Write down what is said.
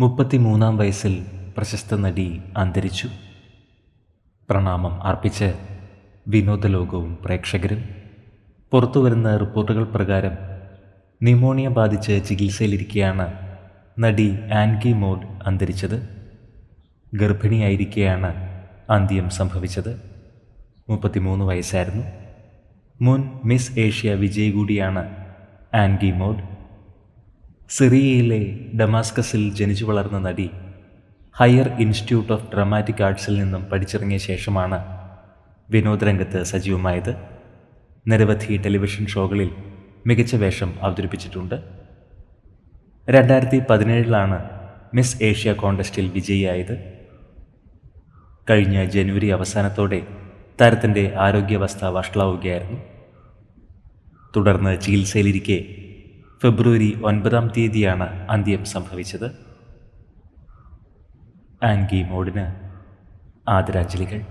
മുപ്പത്തിമൂന്നാം വയസ്സിൽ പ്രശസ്ത നടി അന്തരിച്ചു. പ്രണാമം അർപ്പിച്ച് വിനോദലോകവും പ്രേക്ഷകരും. പുറത്തുവരുന്ന റിപ്പോർട്ടുകൾ പ്രകാരം ന്യൂമോണിയ ബാധിച്ച് ചികിത്സയിലിരിക്കെയാണ് നടി ആൻകി മോഡ് അന്തരിച്ചത്. ഗർഭിണിയായിരിക്കെയാണ് അന്ത്യം സംഭവിച്ചത്. മുപ്പത്തിമൂന്ന് വയസ്സായിരുന്നു. മുൻ മിസ് ഏഷ്യ വിജയ് കൂടിയാണ് ആൻഗി മോഡ് സിറിയയിലെ ഡമാസ്കസിൽ ജനിച്ചു വളർന്ന നടി ഹയർ ഇൻസ്റ്റിറ്റ്യൂട്ട് ഓഫ് ഡ്രാമാറ്റിക് ആർട്സിൽ നിന്നും പഠിച്ചിറങ്ങിയ ശേഷമാണ് വിനോദരംഗത്ത് സജീവമായത്. നിരവധി ടെലിവിഷൻ ഷോകളിൽ മികച്ച വേഷം അവതരിപ്പിച്ചിട്ടുണ്ട്. രണ്ടായിരത്തി പതിനേഴിലാണ് മിസ് ഏഷ്യ കോണ്ടസ്റ്റിൽ വിജയിയായത്. കഴിഞ്ഞ ജനുവരി അവസാനത്തോടെ താരത്തിന്റെ ആരോഗ്യാവസ്ഥ വഷളാവുകയായിരുന്നു. തുടർന്ന് ചികിത്സയിലിരിക്കെ ഫെബ്രുവരി ഒൻപതാം തീയതിയാണ് അന്ത്യം സംഭവിച്ചത്. ആൻഗി മോഡിന് ആദരാഞ്ജലികൾ.